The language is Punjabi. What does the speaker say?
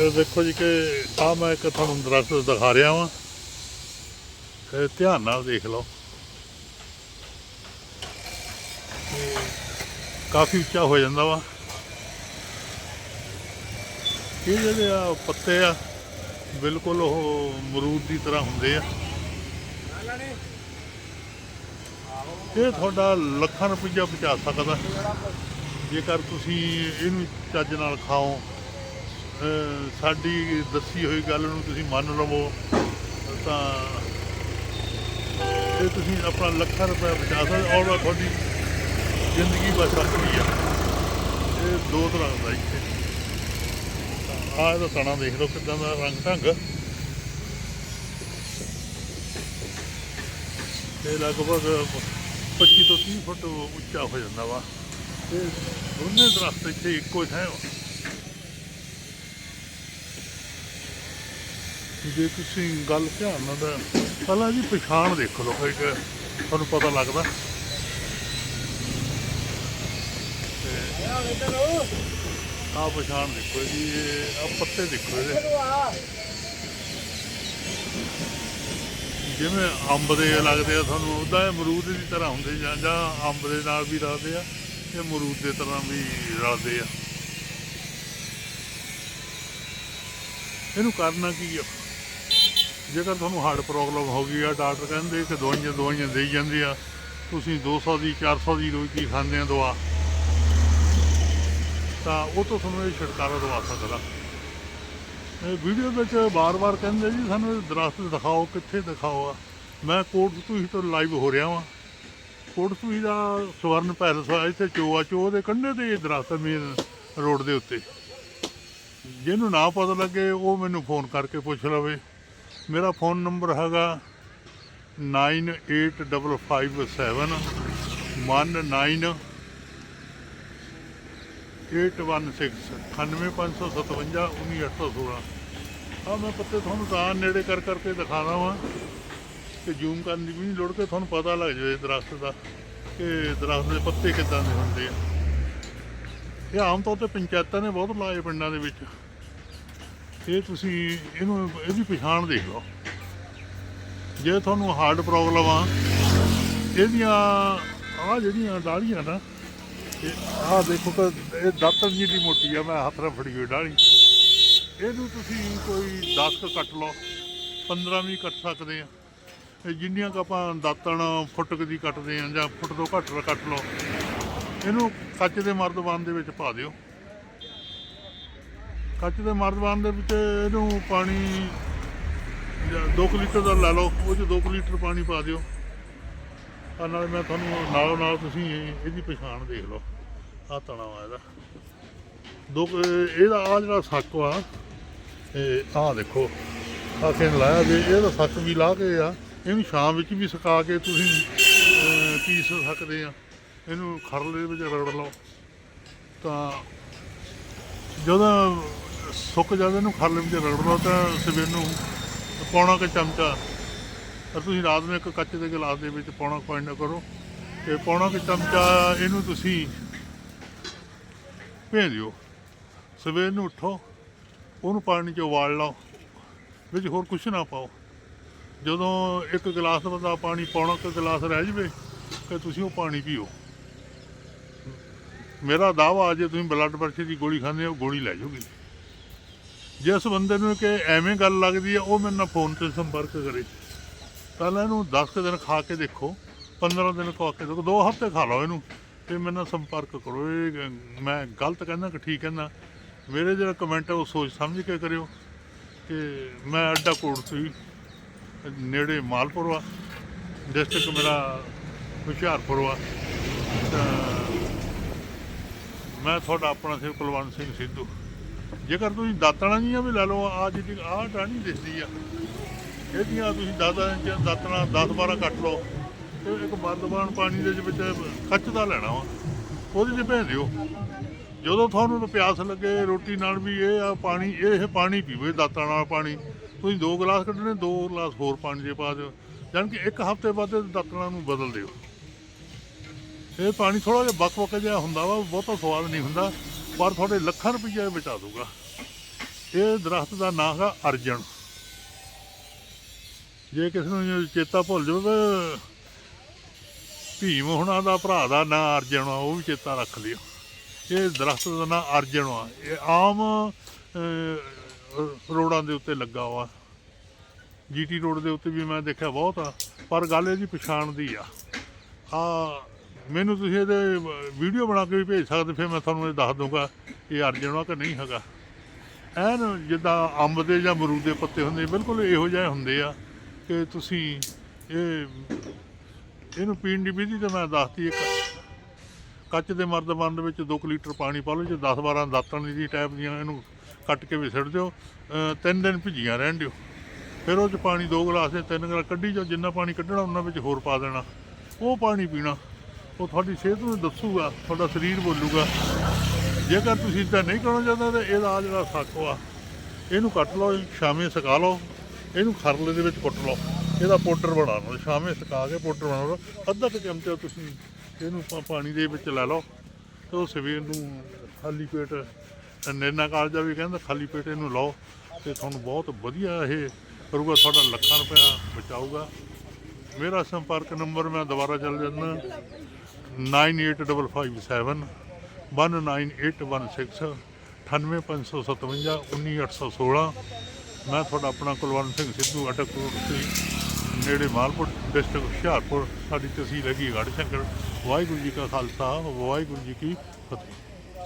ਫਿਰ ਦੇਖੋ ਜੀ ਕਿ ਆ ਮੈਂ ਇੱਕ ਤੁਹਾਨੂੰ ਦਰਖਤ ਦਿਖਾ ਰਿਹਾ ਵਾਂ। ਫਿਰ ਧਿਆਨ ਨਾਲ ਦੇਖ ਲਓ। ਕਾਫੀ ਉੱਚਾ ਹੋ ਜਾਂਦਾ ਵਾ। ਇਹ ਜਿਹੜੇ ਆ ਪੱਤੇ ਆ, ਬਿਲਕੁਲ ਉਹ ਮਰੂਦ ਦੀ ਤਰ੍ਹਾਂ ਹੁੰਦੇ ਆ। ਇਹ ਤੁਹਾਡਾ ਲੱਖਾਂ ਰੁਪਈਆ ਬਚਾ ਸਕਦਾ। ਜੇਕਰ ਤੁਸੀਂ ਇਹਨੂੰ ਚੱਜ ਨਾਲ ਖਾਓ ਸਾਡੀ ਦੱਸੀ ਹੋਈ ਗੱਲ ਨੂੰ ਤੁਸੀਂ ਮੰਨ ਲਵੋ, ਤਾਂ ਇਹ ਤੁਸੀਂ ਆਪਣਾ ਲੱਖਾਂ ਰੁਪਏ ਬਚਾ ਸਕਦੇ ਔਰ ਤੁਹਾਡੀ ਜ਼ਿੰਦਗੀ ਬਚ ਸਕਦੀ ਆ। ਇਹ ਦੋ ਤਰ੍ਹਾਂ ਦਾ ਇੱਥੇ। ਆਹ ਇਹਦਾ ਤਣਾ ਦੇਖ ਲਓ ਕਿਦਾਂ ਦਾ ਰੰਗ ਢੰਗ। ਇਹ ਲਗਭਗ 25 ਤੋਂ 30 ਫੁੱਟ ਉੱਚਾ ਹੋ ਜਾਂਦਾ ਵਾ। ਇਹ ਦੋਨੇ ਦਰਖਤ ਇੱਥੇ ਇੱਕੋ ਥਾਂ ਵਾ। ਜੇ ਤੁਸੀਂ ਗੱਲ ਧਿਆਨ ਨਾਲ ਤਾਂ ਪਹਿਲਾਂ ਜੀ ਪਛਾਣ ਦੇਖ ਲਓ ਇੱਕ ਤੁਹਾਨੂੰ ਪਤਾ ਲੱਗਦਾ। ਆ ਪਛਾਣ ਦੇਖੋ ਜੀ ਆ ਪੱਤੇ ਦੇਖੋ ਇਹਦੇ। ਜਿਵੇਂ ਅੰਬ ਦੇ ਲੱਗਦੇ ਆ ਤੁਹਾਨੂੰ ਉਹਦਾ ਇਹ ਅਮਰੂਦ ਦੀ ਤਰ੍ਹਾਂ ਹੁੰਦੇ ਜਾਂ ਜਾਂ ਅੰਬ ਦੇ ਨਾਲ ਵੀ ਰਲਦੇ ਆ ਤੇ ਅਮਰੂਦ ਦੇ ਤਰ੍ਹਾਂ ਵੀ ਰਲਦੇ ਆ। ਇਹਨੂੰ ਕਰਨਾ ਕੀ ਆ? ਜੇਕਰ ਤੁਹਾਨੂੰ ਹਾਰਟ ਪ੍ਰੋਬਲਮ ਹੋ ਗਈ ਆ ਡਾਕਟਰ ਕਹਿੰਦੇ ਕਿ ਦਵਾਈਆਂ ਦਵਾਈਆਂ ਦੇਈ ਜਾਂਦੇ ਆ। ਤੁਸੀਂ 200 ਦੀ 400 ਦੀ ਰੋਜ਼ ਦੀ ਖਾਂਦੇ ਆ ਦਵਾ। ਤਾਂ ਉਹ ਤੋਂ ਤੁਹਾਨੂੰ ਇਹ ਛੁਟਕਾਰਾ ਦਵਾ ਸਕਦਾ। ਇਹ ਵੀਡੀਓ ਵਿੱਚ ਬਾਰ-ਬਾਰ ਕਹਿੰਦੇ ਜੀ, ਸਾਨੂੰ ਇਹ ਦਰਖਤ ਦਿਖਾਓ, ਕਿੱਥੇ ਦਿਖਾਓ ਆ। ਮੈਂ ਕੋਟ ਸਤੂਹੀ ਤੋਂ ਲਾਈਵ ਹੋ ਰਿਹਾ ਵਾਂ। ਕੋਟ ਸਤੂਹੀ ਦਾ ਸਵਰਨ ਪੈਲਸ ਆ, ਇੱਥੇ ਚੋਆ ਚੋ ਦੇ ਕੰਢੇ ਤੇ ਇਹ ਦਰਖਤ ਮੇਨ ਰੋਡ ਦੇ ਉੱਤੇ। ਜਿਹਨੂੰ ਨਾ ਪਤਾ ਲੱਗੇ, ਉਹ ਮੈਨੂੰ ਫੋਨ ਕਰਕੇ ਪੁੱਛ ਲਵੇ। ਮੇਰਾ ਫੋਨ ਨੰਬਰ ਹੈਗਾ 98557 19 816 98557 19816 ਆ ਮੈਂ ਪੱਤੇ ਤੁਹਾਨੂੰ ਤਾਂ ਨੇੜੇ ਕਰ ਕਰਕੇ ਦਿਖਾਣਾ ਵਾਂ ਕਿ ਜ਼ੂਮ ਕਰਨ ਦੀ ਵੀ ਨਹੀਂ ਲੋੜ ਕਿ ਤੁਹਾਨੂੰ ਪਤਾ ਲੱਗ ਜਾਵੇ ਦਰਖਤ ਦਾ ਕਿ ਦਰਖਤ ਦੇ ਪੱਤੇ ਕਿੱਦਾਂ ਦੇ ਹੁੰਦੇ ਆ ਇਹ ਆਮ ਤੌਰ ਤੇ ਪੰਚਾਇਤਾਂ ਨੇ ਬਹੁਤ ਲਾਏ ਪਿੰਡਾਂ ਦੇ ਵਿੱਚ ਇਹ ਤੁਸੀਂ ਇਹਨੂੰ ਇਹਦੀ ਪਛਾਣ ਦੇਖ ਲਓ। ਜੇ ਤੁਹਾਨੂੰ ਹਾਰਟ ਪ੍ਰੋਬਲਮ ਆ, ਇਹਦੀਆਂ ਆ ਜਿਹੜੀਆਂ ਡਾਲੀਆਂ ਨਾ, ਇਹ ਆਹ ਦੇਖੋ ਤਾਂ ਇਹ ਦਾਤਰ ਜੀ ਦੀ ਮੋਟੀ ਆ, ਮੈਂ ਹੱਥ ਨਾਲ ਫੜੀ ਹੋਈ ਡਾਲੀ। ਇਹਨੂੰ ਤੁਸੀਂ ਕੋਈ 10 ਕੁ ਕੱਟ ਲਓ 15 ਵੀ ਕੱਟ ਸਕਦੇ ਆ। ਇਹ ਜਿੰਨੀਆਂ ਕੁ ਆਪਾਂ ਦਾਤਣ ਫੁੱਟ ਦੀ ਕੱਟਦੇ ਆ ਜਾਂ ਫੁੱਟ ਤੋਂ ਘੱਟ ਕੱਟ ਲਓ, ਇਹਨੂੰ ਕੱਚ ਦੇ ਮਰਦਬਾਨ ਦੇ ਵਿੱਚ ਪਾ ਦਿਓ। ਕੱਚ ਦੇ ਮਰਦਵਾਨ ਦੇ ਵਿੱਚ ਇਹਨੂੰ ਪਾਣੀ 2 ਲੀਟਰ ਦਾ ਲੈ ਲਓ, ਉਹ 'ਚ 2 ਲੀਟਰ ਪਾਣੀ ਪਾ ਦਿਓ। ਆ ਨਾਲ ਮੈਂ ਤੁਹਾਨੂੰ ਨਾਲੋਂ ਨਾਲ ਤੁਸੀਂ ਇਹਦੀ ਪਛਾਣ ਦੇਖ ਲਓ ਆ ਤਣਾ ਵਾ ਇਹਦਾ। ਦੋ ਇਹਦਾ ਆ ਜਿਹੜਾ ਸੱਕ ਆ ਇਹ ਆਹ ਦੇਖੋ ਆ ਕਿਨ ਲਾਇਆ ਜੇ, ਇਹਦਾ ਸੱਕ ਵੀ ਲਾ ਕੇ ਆ, ਇਹਨੂੰ ਸ਼ਾਮ ਵਿੱਚ ਵੀ ਸੁਕਾ ਕੇ ਤੁਸੀਂ ਪੀਸ ਸਕਦੇ ਆ। ਇਹਨੂੰ ਖਰਲੇ ਵਿੱਚ ਰਗੜ ਲਓ। ਤਾਂ ਜਦੋਂ ਸੁੱਕ ਜਾਵੇ ਇਹਨੂੰ ਖਰਲੇ ਵਿੱਚ ਰਗੜ ਲਓ ਤਾਂ ਸਵੇਰ ਨੂੰ ਪੌਣਾ ਕੁ ਚਮਚਾ। ਤਾਂ ਤੁਸੀਂ ਰਾਤ ਨੂੰ ਇੱਕ ਕੱਚ ਦੇ ਗਲਾਸ ਦੇ ਵਿੱਚ ਪੌਣਾ ਕੁਆਇੰਟ ਕਰੋ ਤੇ ਪੌਣਾ ਕੁ ਚਮਚਾ ਇਹਨੂੰ ਤੁਸੀਂ ਭੇ ਦਿਓ। ਸਵੇਰ ਨੂੰ ਉਠੋ, ਉਹਨੂੰ ਪਾਣੀ 'ਚ ਉਬਾਲ ਲਓ, ਵਿੱਚ ਹੋਰ ਕੁਝ ਨਾ ਪਾਓ। ਜਦੋਂ ਇੱਕ ਗਲਾਸ ਦਾ ਪਾਣੀ, ਪੌਣਾ ਕੁ ਗਲਾਸ ਰਹਿ ਜਵੇ ਤੇ ਤੁਸੀਂ ਉਹ ਪਾਣੀ ਪੀਓ। ਮੇਰਾ ਦਾਵਾ ਜੇ ਤੁਸੀਂ ਬਲੱਡ ਪ੍ਰੈਸ਼ਰ ਦੀ ਗੋਲੀ ਖਾਂਦੇ ਹੋ, ਗੋਲੀ ਲੈ ਜਾਓਗੇ। ਜਿਸ ਬੰਦੇ ਨੂੰ ਕਿ ਐਵੇਂ ਗੱਲ ਲੱਗਦੀ ਹੈ ਉਹ ਮੇਰੇ ਨਾਲ ਫੋਨ ਤੇ ਸੰਪਰਕ ਕਰੇ। ਪਹਿਲਾਂ ਇਹਨੂੰ 10 ਕੁ ਦਿਨ ਖਾ ਕੇ ਦੇਖੋ 15 ਦਿਨ ਖਾ ਕੇ ਦੇਖੋ, ਦੋ ਹਫ਼ਤੇ ਖਾ ਲਓ ਇਹਨੂੰ, ਤੇ ਮੇਰੇ ਨਾਲ ਸੰਪਰਕ ਕਰੋ। ਇਹ ਮੈਂ ਗਲਤ ਕਹਿੰਦਾ ਕਿ ਠੀਕ ਕਹਿੰਦਾ? ਮੇਰੇ ਜਿਹੜਾ ਕਮੈਂਟ ਹੈ ਉਹ ਸੋਚ ਸਮਝ ਕੇ ਕਰਿਓ ਕਿ ਮੈਂ ਅੱਡਾ ਕੋਟ ਸੀ, ਨੇੜੇ ਮਾਲਪੁਰ ਆ ਡਿਸਟ੍ਰਿਕਟ ਮੇਰਾ ਹੁਸ਼ਿਆਰਪੁਰ ਵਾ ਮੈਂ ਤੁਹਾਡਾ ਆਪਣਾ ਸਿਰ ਕੁਲਵੰਤ ਸਿੰਘ ਸਿੱਧੂ। ਜੇਕਰ ਤੁਸੀਂ ਦਾਤਣਾ ਜੀਆਂ ਵੀ ਲੈ ਲਓ ਆ ਜਿਹੜੀ ਆਹ ਟਾਣੀ ਦਿਸਦੀ ਆ, ਇਹਦੀਆਂ ਤੁਸੀਂ ਦਾਤਾਂ ਚ ਦਾਤਣਾ 10 12 ਕੱਟ ਲਓ, ਤੇ ਇੱਕ ਮਰਦਬਾਨ ਪਾਣੀ ਦੇ ਵਿੱਚ ਖੱਚਦਾ ਲੈਣਾ ਵਾ, ਉਹਦੇ 'ਚ ਭੇਜ ਦਿਓ। ਜਦੋਂ ਤੁਹਾਨੂੰ ਪਿਆਸ ਲੱਗੇ, ਰੋਟੀ ਨਾਲ ਵੀ ਇਹ ਆ ਪਾਣੀ, ਇਹ ਪਾਣੀ ਪੀਵੇ ਦਾਤਾਂ ਨਾਲ ਪਾਣੀ। ਤੁਸੀਂ ਦੋ ਗਲਾਸ ਕੱਢਣੇ, ਦੋ ਗਲਾਸ ਹੋਰ ਪਾਣੀ ਦੇ ਪਾ ਦਿਓ, ਜਾਣੀ ਕਿ ਇੱਕ ਹਫ਼ਤੇ ਬਾਅਦ ਦਾਤਣਾ ਨੂੰ ਬਦਲ ਦਿਓ। ਇਹ ਪਾਣੀ ਥੋੜਾ ਜਿਹਾ ਬਕ ਬਕ ਜਿਹਾ ਹੁੰਦਾ ਵਾ, ਬਹੁਤਾ ਸਵਾਦ ਨਹੀਂ ਹੁੰਦਾ। ਪਰ ਤੁਹਾਡੇ ਲੱਖਾਂ ਰੁਪਈਆ ਬਚਾ ਦੂਗਾ ਇਹ ਦਰਖਤ ਦਾ ਨਾਂ ਹੈ ਅਰਜਨ। ਜੇ ਕਿਸੇ ਨੂੰ ਚੇਤਾ ਭੁੱਲ ਜਾਵੇ ਤਾਂ ਭੀਮ ਹੁਣਾਂ ਦਾ ਭਰਾ ਦਾ ਨਾਂ ਅਰਜਨ ਆ, ਉਹ ਵੀ ਚੇਤਾ ਰੱਖ ਲਿਓ। ਇਹ ਦਰਖਤ ਦਾ ਨਾਂ ਅਰਜਨ ਆ। ਇਹ ਆਮ ਰੋਡਾਂ ਦੇ ਉੱਤੇ ਲੱਗਾ ਵਾ। ਜੀਟੀ ਰੋਡ ਦੇ ਉੱਤੇ ਵੀ ਮੈਂ ਦੇਖਿਆ ਬਹੁਤ ਆ। ਪਰ ਗੱਲ ਇਹਦੀ ਪਛਾਣ ਦੀ ਆ। ਆ ਮੈਨੂੰ ਤੁਸੀਂ ਇਹਦੇ ਵੀਡੀਓ ਬਣਾ ਕੇ ਵੀ ਭੇਜ ਸਕਦੇ, ਫਿਰ ਮੈਂ ਤੁਹਾਨੂੰ ਇਹ ਦੱਸ ਦੂੰਗਾ ਇਹ ਅਰਜਨ ਆ ਕਿ ਨਹੀਂ ਹੈਗਾ। ਐਨ ਜਿੱਦਾਂ ਅੰਬ ਦੇ ਜਾਂ ਮਰੂਦ ਦੇ ਪੱਤੇ ਹੁੰਦੇ, ਬਿਲਕੁਲ ਇਹੋ ਜਿਹੇ ਹੁੰਦੇ ਆ ਕਿ ਤੁਸੀਂ ਇਹ, ਇਹਨੂੰ ਪੀਣ ਦੀ ਵਿਧੀ ਤਾਂ ਮੈਂ ਦੱਸਤੀ ਇੱਕ। ਕੱਚ ਦੇ ਮਰਦਬਾਨ ਦੇ ਵਿੱਚ 2 ਲੀਟਰ ਪਾਣੀ ਪਾ ਲਓ, ਜੇ 10 12 ਦਾਤਣ ਦੀ ਟਾਈਪ ਦੀਆਂ ਇਹਨੂੰ ਕੱਟ ਕੇ ਵਿਸੜ ਦਿਓ ਤਿੰਨ ਦਿਨ ਭਿੱਜੀਆਂ ਰਹਿਣ ਦਿਓ। ਫਿਰ ਉਹ ਚ ਪਾਣੀ ਦੋ ਗਲਾਸ ਦੇ, ਤਿੰਨ ਗਲਾਸ ਕੱਢੀ ਜਾਓ, ਜਿੰਨਾ ਪਾਣੀ ਕੱਢਣਾ, ਉਹਨਾਂ ਵਿੱਚ ਹੋਰ ਪਾ ਦੇਣਾ। ਉਹ ਪਾਣੀ ਪੀਣਾ। ਉਹ ਤੁਹਾਡੀ ਸਿਹਤ ਨੂੰ ਦੱਸੂਗਾ, ਤੁਹਾਡਾ ਸਰੀਰ ਬੋਲੂਗਾ। ਜੇਕਰ ਤੁਸੀਂ ਤਾਂ ਨਹੀਂ ਕਰਨਾ ਚਾਹੁੰਦੇ, ਤਾਂ ਇਹਦਾ ਆਹ ਜਿਹੜਾ ਸੱਕ ਆ ਇਹਨੂੰ ਕੱਟ ਲਓ ਸ਼ਾਮੇ ਸੁਕਾ ਲਓ, ਇਹਨੂੰ ਖਰਲੇ ਦੇ ਵਿੱਚ ਕੁੱਟ ਲਓ। ਇਹਦਾ ਪਾਊਡਰ ਬਣਾ ਲਓ ਸ਼ਾਮੇ ਸੁਕਾ ਕੇ ਪਾਊਡਰ ਬਣਾ ਲਓ। ਅੱਧਾ ਕੁ ਚਮਚਾ ਤੁਸੀਂ ਇਹਨੂੰ ਪਾ- ਪਾਣੀ ਦੇ ਵਿੱਚ ਲੈ ਲਓ। ਤੇ ਉਹ ਸਵੇਰ ਨੂੰ ਖਾਲੀ ਪੇਟ ਨੈਣਾ ਕਾਲਜਾ ਵੀ ਕਹਿੰਦਾ, ਖਾਲੀ ਪੇਟ ਇਹਨੂੰ ਲਓ। ਤੇ ਤੁਹਾਨੂੰ ਬਹੁਤ ਵਧੀਆ ਇਹ ਕਰੂਗਾ, ਤੁਹਾਡਾ ਲੱਖਾਂ ਰੁਪਇਆ ਬਚਾਊਗਾ। ਮੇਰਾ ਸੰਪਰਕ ਨੰਬਰ ਮੈਂ ਦੁਬਾਰਾ ਚੱਲ ਜਾਂਦਾ। 98557 19816 98557 19816 ਮੈਂ ਤੁਹਾਡਾ ਆਪਣਾ ਕੁਲਵੰਤ ਸਿੰਘ ਸਿੱਧੂ ਅਟਕ ਰੋਡ ਨੇੜੇ ਮਾਲਪੁਰ ਡਿਸਟ੍ਰਿਕਟ ਹੁਸ਼ਿਆਰਪੁਰ ਸਾਡੀ ਤਹਿਸੀਲ ਹੈਗੀ ਗੜ੍ਹ ਸ਼ੰਕਰ ਵਾਹਿਗੁਰੂ ਜੀ ਕਾ ਖਾਲਸਾ ਵਾਹਿਗੁਰੂ ਜੀ ਕੀ ਫਤਿਹ